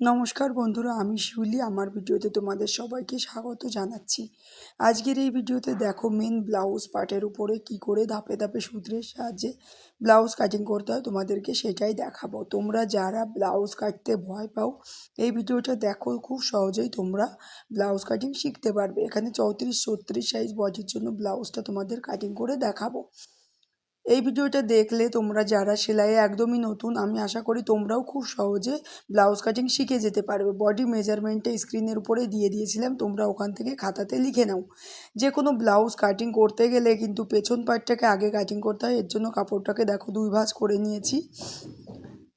নমস্কার বন্ধুরা, আমি শিউলি, আমার ভিডিওতে তোমাদের সবাইকে স্বাগত জানাচ্ছি। আজকের এই ভিডিওতে দেখো মেন ব্লাউজ পার্টের উপরে কি করে ধাপে ধাপে সূত্রের সাহায্যে ব্লাউজ কাটিং করতে হয়, তোমাদেরকে সেটাই দেখাবো। তোমরা যারা ব্লাউজ কাটতে ভয় পাও, এই ভিডিওটা দেখো, খুব সহজেই তোমরা ব্লাউজ কাটিং শিখতে পারবে। এখানে চৌত্রিশ, ছত্রিশ সাইজ বডির জন্য ব্লাউজটা তোমাদের কাটিং করে দেখাবো। এই ভিডিওটা দেখলে তোমরা যারা সেলাইয়ে একদমই নতুন, আমি আশা করি তোমরাও খুব সহজে ব্লাউজ কাটিং শিখে যেতে পারবে। বডি মেজারমেন্টে স্ক্রিনের উপরে দিয়ে দিয়েছিলাম, তোমরা ওখান থেকে খাতাতে লিখে নাও। যে কোনো ব্লাউজ কাটিং করতে গেলে কিন্তু পেছন পাটটাকে আগে কাটিং করতে হয়, এর জন্য কাপড়টাকে দেখো দুই ভাঁজ করে নিয়েছি।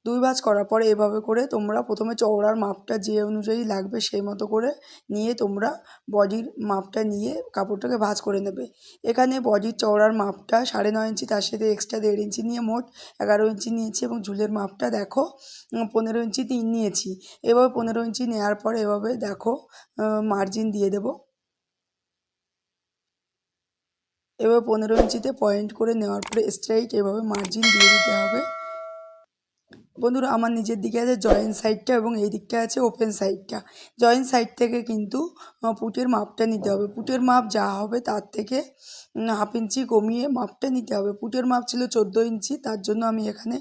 দুই ভাঁজ করার পরে এভাবে করে তোমরা প্রথমে চওড়ার মাপটা যে অনুযায়ী লাগবে সেই মতো করে নিয়ে তোমরা বডির মাপটা নিয়ে কাপড়টাকে ভাঁজ করে নেবে। এখানে বডির চওড়ার মাপটা সাড়ে নয় ইঞ্চি, তার সাথে এক্সট্রা দেড় ইঞ্চি নিয়ে মোট এগারো ইঞ্চি নিয়েছি এবং ঝুলের মাপটা দেখো পনেরো ইঞ্চি তিন নিয়েছি। এভাবে পনেরো ইঞ্চি নেওয়ার পরে এভাবে দেখো মার্জিন দিয়ে দেবো। এভাবে পনেরো ইঞ্চিতে পয়েন্ট করে নেওয়ার পরে স্ট্রাইট এভাবে মার্জিন দিয়ে দিতে হবে। বন্ধুরা, আমার নিজের দিকে আছে জয়েন্ট সাইডটা এবং এই দিকটা আছে ওপেন সাইডটা জয়েন্ট সাইড থেকে কিন্তু পুটের মাপটা নিতে হবে। পুটের মাপ যা হবে তার থেকে হাফ ইঞ্চি কমিয়ে মাপটা নিতে হবে। পুটের মাপ ছিল চোদ্দ ইঞ্চি তার জন্য আমি এখানে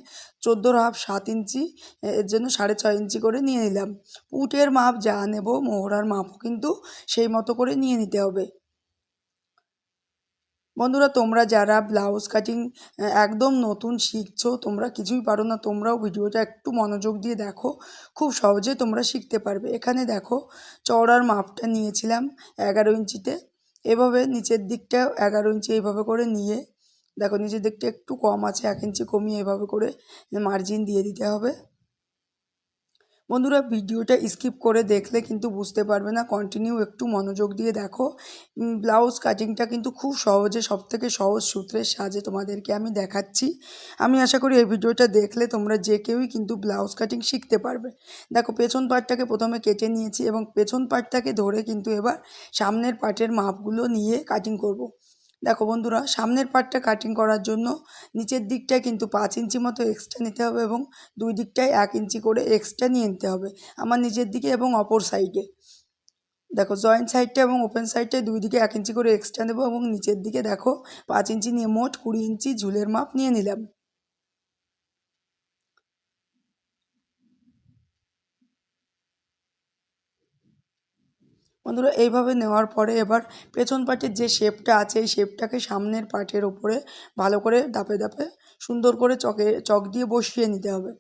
চোদ্দোর হাফ সাত ইঞ্চি এর জন্য সাড়ে ছয় ইঞ্চি করে নিয়ে নিলাম। পুটের মাপ যা নেব, মোহরার মাপও কিন্তু সেই মতো করে নিয়ে নিতে হবে। বন্ধুরা, তোমরা যারা ব্লাউজ কাটিং একদম নতুন শিখছো, তোমরা কিছুই পারো না। তোমরাও ভিডিওটা একটু মনোযোগ দিয়ে দেখো। খুব সহজে তোমরা শিখতে পারবে। এখানে দেখো, চওড়ার মাপটা নিয়েছিলাম এগারো ইঞ্চিতে। এভাবে নিচের দিকটা এগারো ইঞ্চি এইভাবে করে নিয়ে, দেখো নিচের দিকটা একটু কম আছে, এক ইঞ্চি কমিয়ে এভাবে করে মার্জিন দিয়ে দিতে হবে। বন্ধুরা ভিডিওটা স্কিপ করে দেখলে কিন্তু বুঝতে পারবে না কন্টিনিউ একটু মনোযোগ দিয়ে দেখো। ব্লাউজ কাটিংটা কিন্তু খুব সহজে সব থেকে সহজ সূত্রের সাহায্যে তোমাদেরকে আমি দেখাচ্ছি। আমি আশা করি এই ভিডিওটা দেখলে তোমরা যে কেউই কিন্তু ব্লাউজ কাটিং শিখতে পারবে। দেখো, পেছন পার্টটাকে প্রথমে কেটে নিয়েছি এবং পেছন পার্টটাকে ধরে কিন্তু এবার সামনের পার্টের মাপগুলো নিয়ে কাটিং করব। দেখো বন্ধুরা, সামনের পার্টটা কাটিং করার জন্য নিচের দিকটায় কিন্তু পাঁচ ইঞ্চি মতো এক্সট্রা নিতে হবে এবং দুই দিকটায় এক ইঞ্চি করে এক্সট্রা নিয়ে নিতে হবে আমার নিচের দিকে এবং অপর সাইডে দেখো জয়েন্ট সাইডটা এবং ওপেন সাইডটায় দুই দিকে এক ইঞ্চি করে এক্সট্রা নেব এবং নিচের দিকে দেখো পাঁচ ইঞ্চি নিয়ে মোট কুড়ি ইঞ্চি ঝুলের মাপ নিয়ে নিলাম। বন্ধুরা, এইভাবে নেওয়ার পরে এবার পেছন পার্টের যে শেপটা আছে, এই শেপটাকে সামনের পার্টের ওপরে ভালো করে দাপে দাপে সুন্দর করে চকে, চক দিয়ে বসিয়ে নিতে হবে।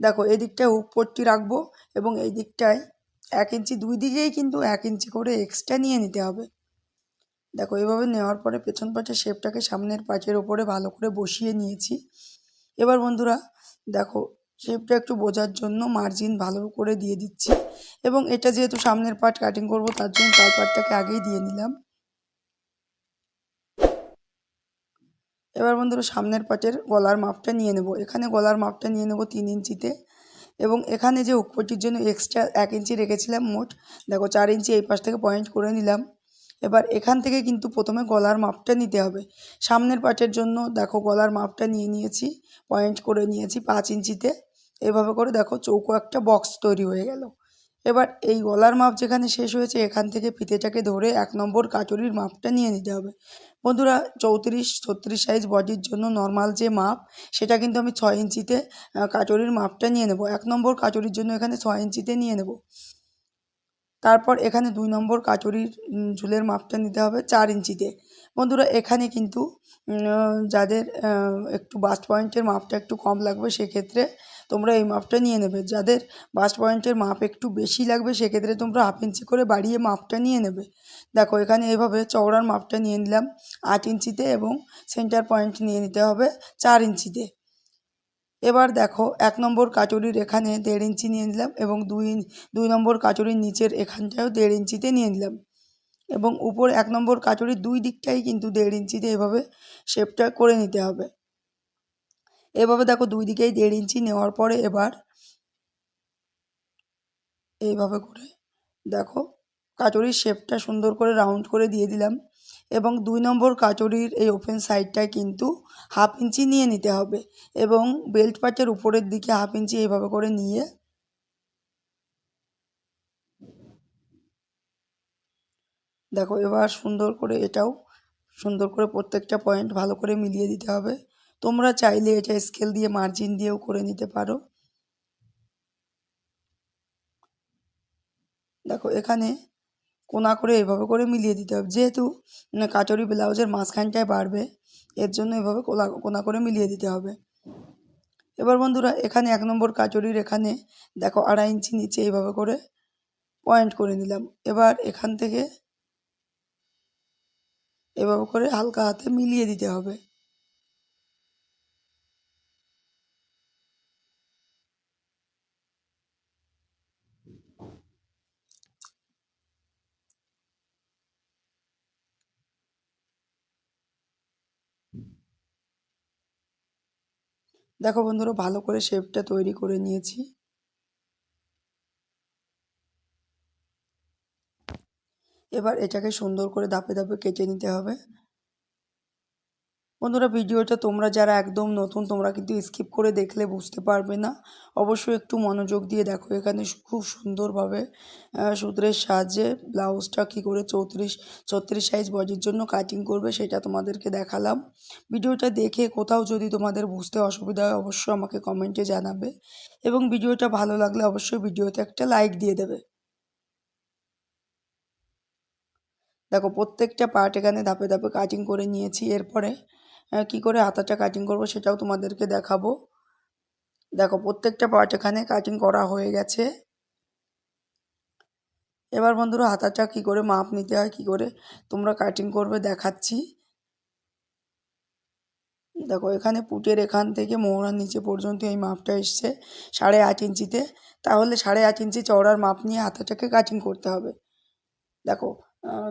দেখো এই দিকটায় হুক পট্টি রাখব এবং এই দিকটায় এক ইঞ্চি, দুই দিকেই কিন্তু এক ইঞ্চি করে এক্সট্রা নিয়ে নিতে হবে। দেখো, এইভাবে নেওয়ার পরে পেছন পাটের শেপটাকে সামনের পাটের ওপরে ভালো করে বসিয়ে নিয়েছি। এবার বন্ধুরা, দেখো শেপটা একটু বোঝার জন্য মার্জিন ভালো করে দিয়ে দিচ্ছি। এবং এটা যেহেতু সামনের পার্ট কাটিং করব, তার জন্য তার পার্টটাকে আগেই দিয়ে নিলাম। এবার বন্ধুরা সামনের পাটের গলার মাপটা নিয়ে নেব। এখানে গলার মাপটা নিয়ে নেব তিন ইঞ্চিতে। এবং এখানে যে উপরটির জন্য এক্সট্রা এক ইঞ্চি রেখেছিলাম মোট, দেখো চার ইঞ্চি এই পাশ থেকে পয়েন্ট করে নিলাম। এবার এখান থেকে কিন্তু প্রথমে গলার মাপটা নিতে হবে। সামনের পাটের জন্য দেখো গলার মাপটা নিয়ে নিয়েছি পয়েন্ট করে নিয়েছি পাঁচ ইঞ্চিতে। এভাবে করে দেখো চৌকো একটা বক্স তৈরি হয়ে গেল। এবার এই গলার মাপ যেখানে শেষ হয়েছে, এখান থেকে ফিতেটাকে ধরে এক নম্বর কাচুরির মাপটা নিয়ে নিতে হবে। বন্ধুরা, চৌত্রিশ, ছত্রিশ সাইজ বডির জন্য নর্মাল যে মাপ, সেটা কিন্তু আমি ছয় ইঞ্চিতে কাচুরির মাপটা নিয়ে নেব। এক নম্বর কাচুরির জন্য এখানে ছয় ইঞ্চিতে নিয়ে নেব। তারপর এখানে দুই নম্বর কাচুরির ঝুলের মাপটা নিতে হবে চার ইঞ্চিতে। বন্ধুরা, এখানে কিন্তু যাদের একটু বাস্ট পয়েন্টের মাপটা একটু কম লাগবে, সেক্ষেত্রে তোমরা এই মাপটা নিয়ে নেবে। যাদের বাস্ট পয়েন্টের মাপ একটু বেশি লাগবে, সেক্ষেত্রে তোমরা হাফ ইঞ্চি করে বাড়িয়ে মাপটা নিয়ে নেবে। দেখো, এখানে এভাবে চওড়ার মাপটা নিয়ে নিলাম, আট ইঞ্চিতে এবং সেন্টার পয়েন্ট নিয়ে নিতে হবে চার ইঞ্চিতে। এবার দেখো, এক নম্বর কাচুরির এখানে দেড় ইঞ্চি নিয়ে নিলাম এবং দুই দুই নম্বর কাচুরির নিচের এখানটাও দেড় ইঞ্চিতে নিয়ে নিলাম। এবং উপর এক নম্বর কাচুরির দুই দিকটাই কিন্তু দেড় ইঞ্চিতে এভাবে শেপটা করে নিতে হবে। এভাবে দেখো দুই দিকেই দেড় ইঞ্চি নেওয়ার পরে এবার এইভাবে করে দেখো কাচুরির শেপটা সুন্দর করে রাউন্ড করে দিয়ে দিলাম এবং দুই নম্বর কাচুরির এই ওপেন সাইডটায় কিন্তু হাফ ইঞ্চি নিয়ে নিতে হবে এবং বেল্ট পার্টের উপরের দিকে হাফ ইঞ্চি এইভাবে করে নিয়ে দেখো, এবার সুন্দর করে এটাও, সুন্দর করে প্রত্যেকটা পয়েন্ট ভালো করে মিলিয়ে দিতে হবে। তোমরা চাইলে এটা স্কেল দিয়ে মার্জিন দিয়েও করে নিতে পারো। দেখো, এখানে কোনা করে এভাবে করে মিলিয়ে দিতে হবে। যেহেতু কাচরি ব্লাউজের মাঝখানটায় বাড়বে, এর জন্য এভাবে কোলা, কোনা করে মিলিয়ে দিতে হবে। এবার বন্ধুরা, এখানে এক নম্বর কাচরির এখানে, দেখো, আড়াই ইঞ্চি নিচে এইভাবে করে পয়েন্ট করে নিলাম। এবার এখান থেকে এভাবে করে হালকা হাতে মিলিয়ে দিতে হবে। দেখো বন্ধুরা, ভালো করে শেপটা তৈরি করে নিয়েছি। এবার এটাকে সুন্দর করে ধাপে ধাপে কেটে নিতে হবে। বন্ধুরা, ভিডিওটা তোমরা যারা একদম নতুন, তোমরা কিন্তু স্কিপ করে দেখলে বুঝতে পারবে না। অবশ্যই একটু মনোযোগ দিয়ে দেখো, এখানে খুব সুন্দরভাবে সূত্রের সাহায্যে ব্লাউজটা কী করে চৌত্রিশ, ছত্রিশ সাইজ বডির জন্য কাটিং করবে সেটা তোমাদেরকে দেখালাম। ভিডিওটা দেখে কোথাও যদি তোমাদের বুঝতে অসুবিধা হয়, অবশ্যই আমাকে কমেন্টে জানাবে। এবং ভিডিওটা ভালো লাগলে অবশ্যই ভিডিওতে একটা লাইক দিয়ে দেবে। দেখো, প্রত্যেকটা পার্ট এখানে ধাপে ধাপে কাটিং করে নিয়েছি। এরপরে কি করে হাতাটা কাটিং করব সেটাও তোমাদেরকে দেখাবো। দেখো, প্রত্যেকটা পার্ট এখানে কাটিং করা হয়ে গেছে। এবার বন্ধুরা, হাতাটা কি করে মাপ নিতে হয়, কি করে তোমরা কাটিং করবে দেখাচ্ছি। দেখো, এখানে পুটের এখান থেকে মোহরার নিচে পর্যন্ত এই মাপটা এসছে সাড়ে আট ইঞ্চিতে। তাহলে সাড়ে আট ইঞ্চি চওড়ার মাপ নিয়ে হাতাটাকে কাটিং করতে হবে। দেখো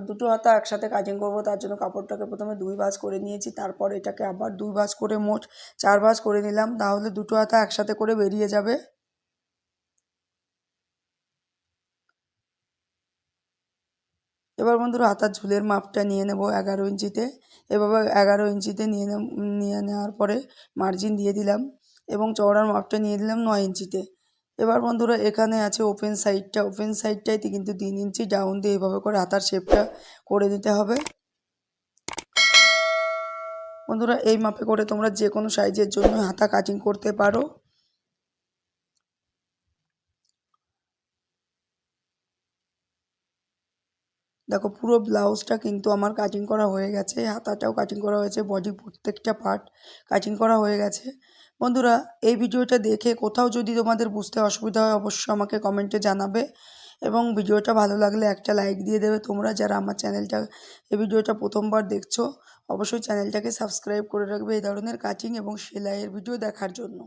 দুটো হাতা একসাথে কাটিং করব, তার জন্য কাপড়টাকে প্রথমে দুই ভাঁজ করে নিয়েছি, তারপর এটাকে আবার দুই ভাঁজ করে মোট চার ভাঁজ করে নিলাম, তাহলে দুটো হাতা একসাথে করে বেরিয়ে যাবে। এবার বন্ধুরা হাতার ঝুলের মাপটা নিয়ে নেব এগারো ইঞ্চিতে। এভাবে এগারো ইঞ্চিতে নিয়ে নিয়ে নেওয়ার পরে মার্জিন দিয়ে দিলাম এবং চওড়ার মাপটা নিয়ে দিলাম নয় ইঞ্চিতে। এবার বন্ধুরা এখানে আছে ওপেন সাইডটা ওপেন সাইডটাইতে কিন্তু তিন ইঞ্চি ডাউন দিয়ে এভাবে করে হাতার শেপটা করে দিতে হবে। বন্ধুরা এই মাপে করে তোমরা যে কোনো সাইজের জন্য হাতা কাটিং করতে পারো। দেখো পুরো ব্লাউজটা কিন্তু আমার কাটিং করা হয়ে গেছে। হাতাটাও কাটিং করা হয়েছে। বডি প্রত্যেকটা পার্ট কাটিং করা হয়ে গেছে। বন্ধুরা, এই ভিডিওটা দেখে কোথাও যদি তোমাদের বুঝতে অসুবিধা হয়, অবশ্যই আমাকে কমেন্টে জানাবে এবং ভিডিওটা ভালো লাগলে একটা লাইক দিয়ে দেবে। তোমরা যারা আমার চ্যানেলটা এই ভিডিওটা প্রথমবার দেখছ, অবশ্যই চ্যানেলটাকে সাবস্ক্রাইব করে রাখবে এই ধরনের কাটিং এবং সেলাইয়ের ভিডিও দেখার জন্য।